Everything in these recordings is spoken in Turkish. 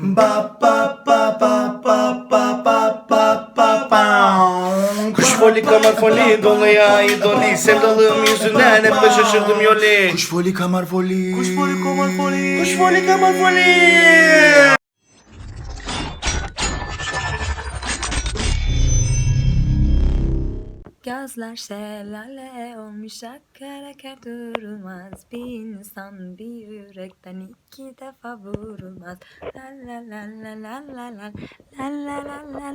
Ba ba ba ba ba ba ba ba ba ba. Kuş foli kamar foli dolaya idoli Sevdalığım yüzünden hep de şaşırdım yoli Kuş foli kamar foli. Kuş foli kamar foli Kuş foli kamar foli Gözler şelale olmuş akar durulmaz Bir insan bir yürekten iki defa vurulmaz La la la la la la la La la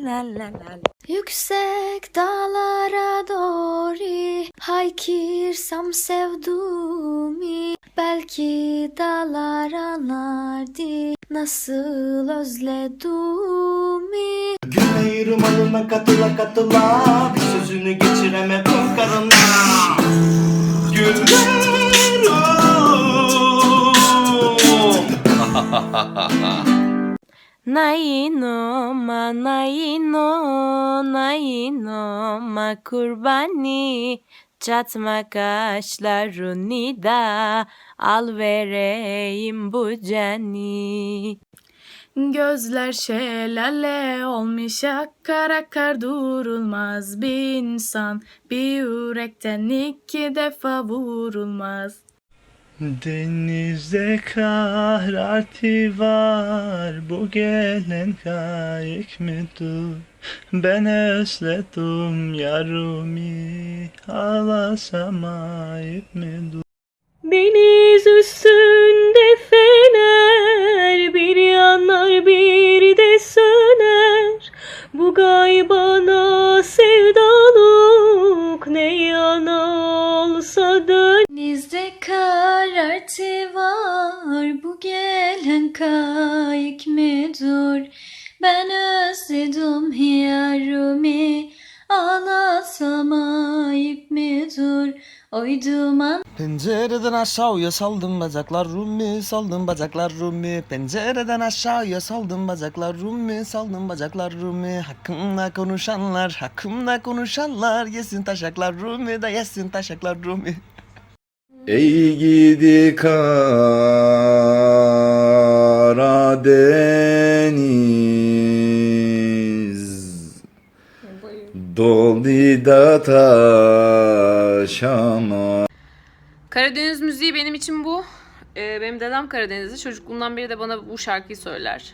la la la Yüksek dağlara doğru Haykirsam sevduğumu Belki dağlar anlardı Nasıl özlediğimi Güne yürümalına katıla katıla Bir sözünü geçiremedim karına Güllerim Naino ma naino naino ma kurbani. Çatma kaşlarını da al vereyim bu cani Gözler şelale olmuş akar akar durulmaz bir insan bir yürekten iki defa vurulmaz. Denizde karartı var bu gelen kayık mıdır? Ben özledim yarımı ağlasam ayıp mıdır? Deniz Ben özledim yarımı ağlasam ayıp mıdır? Oy duman. Pencereden aşağıya saldım bacaklar Rumi saldım bacaklar Rumi. Pencereden aşağıya saldım bacaklar Rumi saldım bacaklar Rumi. Hakkımda konuşanlar hakkımda konuşanlar Yesin taşaklar Rumi da yesin taşaklar Rumi. Ey gidi Karadeniz Doldu da taşama Karadeniz müziği benim için bu. Ee, benim dedem Karadenizli. Çocukluğumdan beri de bana bu şarkıyı söyler.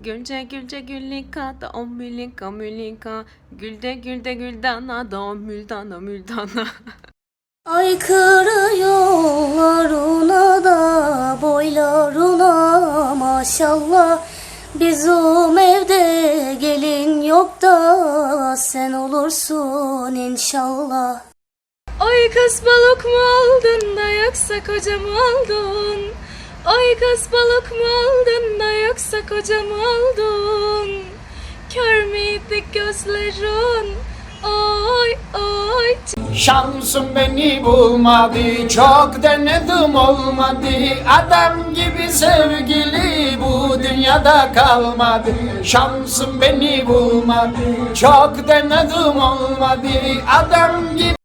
Gülce gülce güllika da o mülika mülika Gülde gülde güldana da o müldana müldana Aykırı yollarına da boylarına maşallah. Bizim evde gelin yok da sen olursun inşallah. Ay kız balık mı aldın da yoksa kocam aldın? Ay kız balık mı aldın da yoksa kocam aldın? Kör müydü gözlerin Ay ay Şansım beni bulmadı Çok denedim olmadı. Adam gibi sevgili bu dünyada kalmadı. Şansım beni bulmadı Çok denedim olmadı. Adam gibi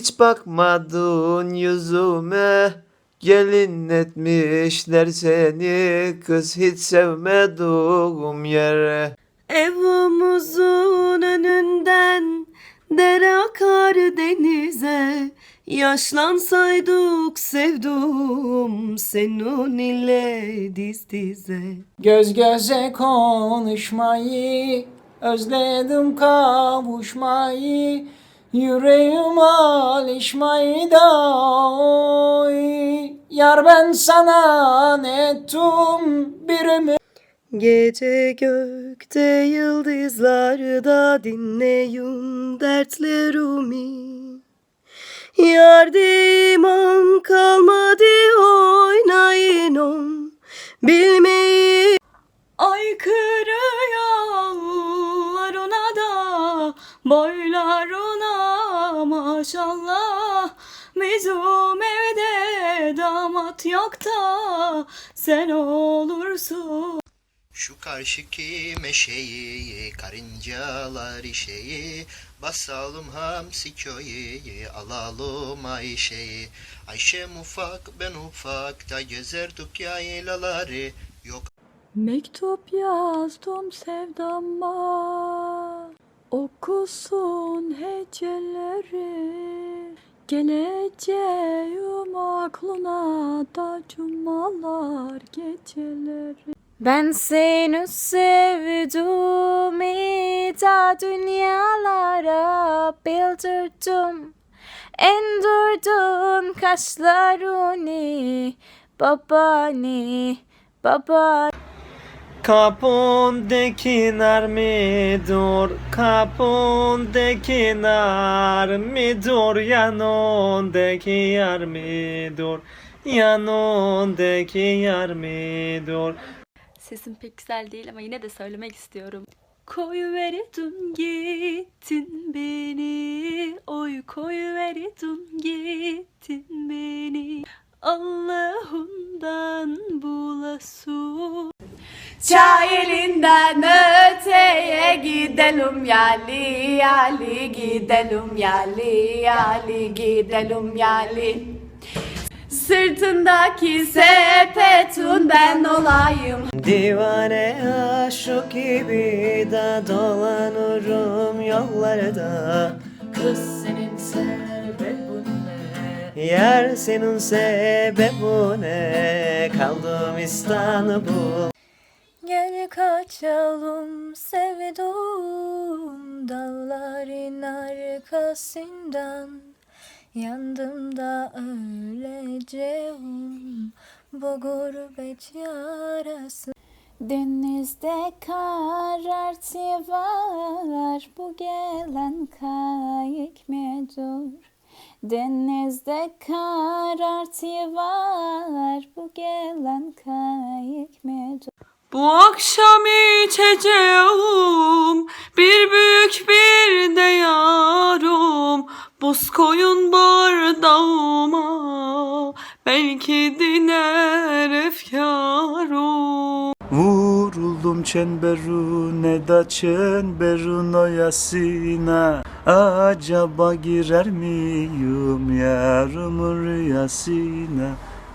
hiç bakmadın yüzüme. Gelin etmişler seni. Kız hiç sevmediğim yere. Evimizin önünden dere akar denize. Yaşlansaydık sevdum senin ile diz dize. Göz göze konuşmayı Özledim kavuşmayı Yüreğim alışmayı da oy Yar ben sana ne ettim bir Gece gökte yıldızlarda dinleyin dertlerimi Yardım kalmadı sen olursun. Şu karşıki meşeyi, karıncalar işeyi, basalım hamsi köyü, alalım Ayşe'yi. Ayşem ufak, ben ufak, da gezerdik yaylaları, yok Mektup yazdım sevdama Okusun heceleri Geleceğim aklına da cumalar geceleri. Ben seni sevdim da dünyalara bildirdim. Endürdün kaşlarını babani baba Kapındaki nar midur, kapındaki nar midur, yanındaki yar midur, yanındaki yar midur. Sesim pek güzel değil ama yine de söylemek istiyorum. Koyu verdin gittin beni. Oy koyu verdin gittin beni. Allah'ından bulasın Çay elinden öteye gidelim yali yali gidelim yali yali gidelim yali. Sırtındaki sepetun ben olayım. Divane aşık gibi de dolanırım yollarda. Kız senin sebebin ne? Yer senin sebebine kaldım İstanbul Gel kaçalım sevdum dağların arkasından. Yandım da öleceğim bu gurbet yarası. Denizde karartı var bu gelen kayık medur Denizde karartı var bu gelen kayık medur Bu akşam içeceğim bir büyük bir de yarım. Buz koyun bardağıma belki diner efkarım. Vuruldum çemberune da çemberun oyasına Acaba girer miyim yarımın rüyasına?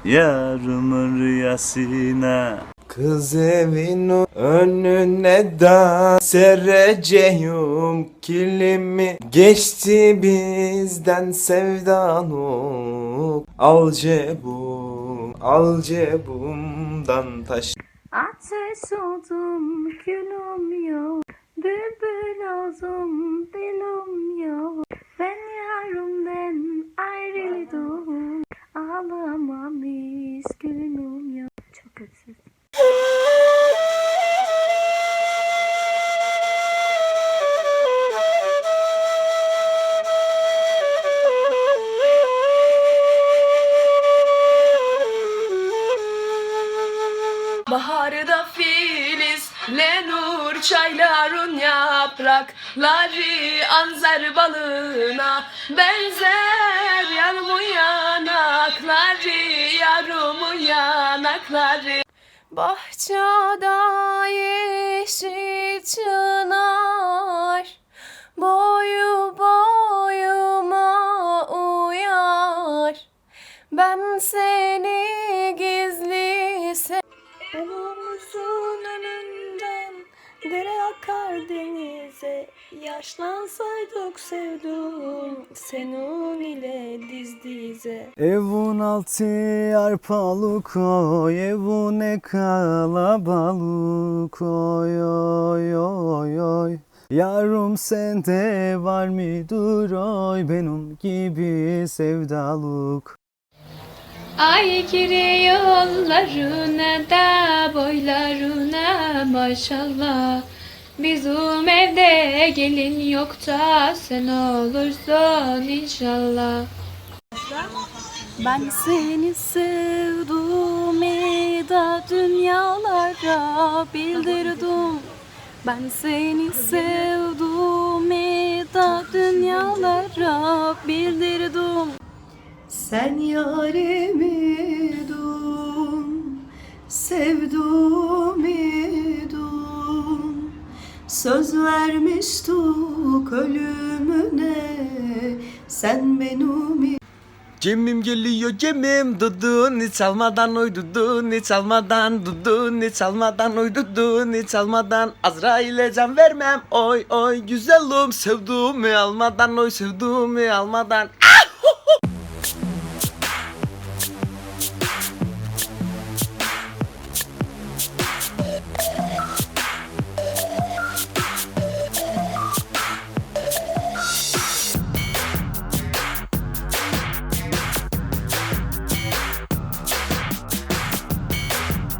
Yarımın rüyasına Kız evin önüne da sereceğim. Kilimi Geçti bizden sevdanım Al cebum, al cebumdan taş. Ateş oldum gülüm yok. Bülbül oldum filiz, lenur çayların yaprakları Anzer balına benzer yarımın yanakları Yarımın yanakları. Bahçede yeşil çınar Boyu boyuma uyar. Ben seni akar denize. Yaşlansaydık sevdum Senin ile diz dize. Evun altı arpalık oy Evun ne kalabalık oy oy oy oy. Yarım sende var mıdır oy Benim gibi sevdalık Ay giri yollarına da boylarına maşallah Bizim evde gelin yok sen olursun inşallah. Ben seni sevdim da dünyalara bildirdim. Ben seni sevdim da dünyalara bildirdim. Sen yarimi dum Sevdumi dum Söz vermiştuk ölümüne. Sen benim Cemim geliyor Cemim Duduni çalmadan oy duduni çalmadan Duduni çalmadan oy duduni çalmadan Azrail'e can vermem. Oy oy güzelim Sevduğumu almadan oy sevduğumu almadan